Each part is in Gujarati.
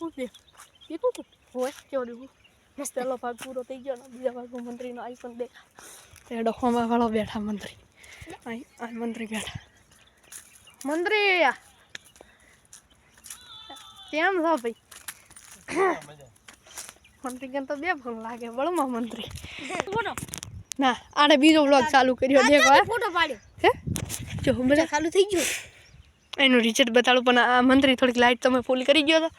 દેખું દે દેખું તું હોય કેવો દેખું પહેલો ભાગ પૂરો થઈ ગયો બીજા ભાગમાં મંત્રીનો આઈફોન દેખા તે ડોખમાં વાળો બેઠા મંત્રી અહીં આ મંત્રી બેઠા મંત્રી કેમ છો ભાઈ મંત્રી કેમ તો બે ફોન લાગે બળમાં મંત્રી ના આને બીજો વ્લોગ ચાલુ કર્યો દેખો ફોટો પાડ્યો હે જો બધા ચાલુ થઈ ગયું એનું રિચર્ડ બતાડું પણ આ મંત્રી થોડીક લાઈટ તમે ફૂલ કરી ગયો તો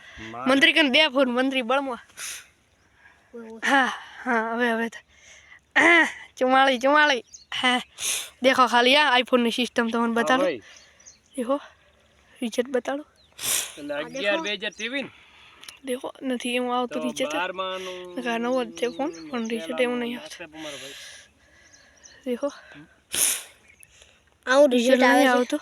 મંત્રી કન બે ફોન મંત્રી બળમાં. હા હા હવે હવે ચુમાળી ચુમાળી. હા દેખો ખાલી આ આઈફોનની સિસ્ટમ તમને બતાડો. દેખો રિચર્ડ બતાડો. અગિયાર બે હજાર ત્રેવીસ દેખો નથી એવું આવતું નકા નવો જ છે ફોન પણ રિચર્ડ એવું નહીં આવતું. દેખો. આવું રિઝલ્ટ આવે નહીં આવતું.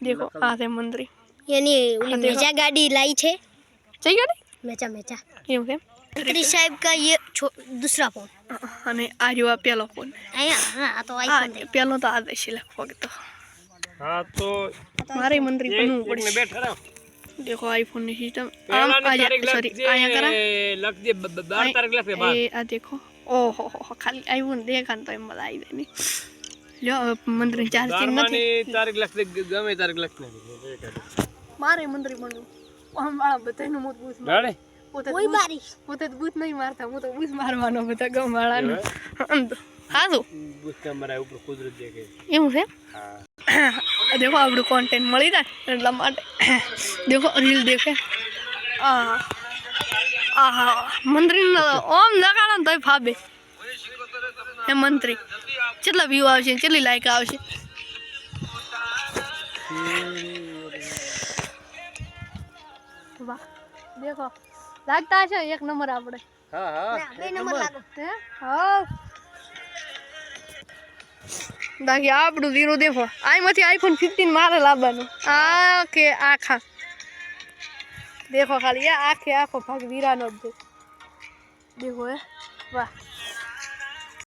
ડિંગ દેખો આ છે મંત્રી यानी उन्हें मेचा गाड़ी लाई छे જઈ ગયા ને मेचा मेचा એવું કેમ मंत्री साहब का ये छो- दूसरा फोन અને આ રહ્યો આ પેલો ફોન आया हाँ आ तो આ आईफोन પેલો તો આ દેશી લખવો તો હા તો મારે મંત્રી બનવું પડશે બેઠા રહો દેખો આઈફોન ની સિસ્ટમ આમ આ સોરી અહીંયા કરા લખજે બ- બ- બાર તારીખ લખજે બાર એ આ દેખો ઓહો હો હો, ખાલી આવ્યું ને દેખાને તો એમ બધા આવી જાય નહીં લ્યો મંદિર ચાર્જિંગ નથી. તારીખ લખ ગમે તારીખ લખ મારે મંત્રી બનવું આમ વાળા બધાનું મોત બૂથ મારે પોતે બૂથ નહીં મારતા હું તો બૂથ મારવાનો બધા ગમ વાળાનો. હાલો બૂથ તમારા ઉપર કુદરત દેખે એવું છે દેખો આપણું કોન્ટેન્ટ મળી જાય એટલા માટે. દેખો રીલ દેખે. આહા. આહા. મંદિર ઓમ લગાડો ને તોય ફાબે. હે મંત્રી કેટલા વ્યૂ આવશે ને કેટલી લાઈક આવશે? વાહ દેખો લાગતા છે એક નંબર આપણે. હા હા. બે નંબર લાગો. હે? હા બાકી આપણું વીરો દેખો આમાંથી આઈફોન ફિફ્ટીન મારે લાવવાનું. આ કે આખા. દેખો ખાલી આ આખે આખો ભાગ વીરાનો જ છે. દેખો હે? વાહ.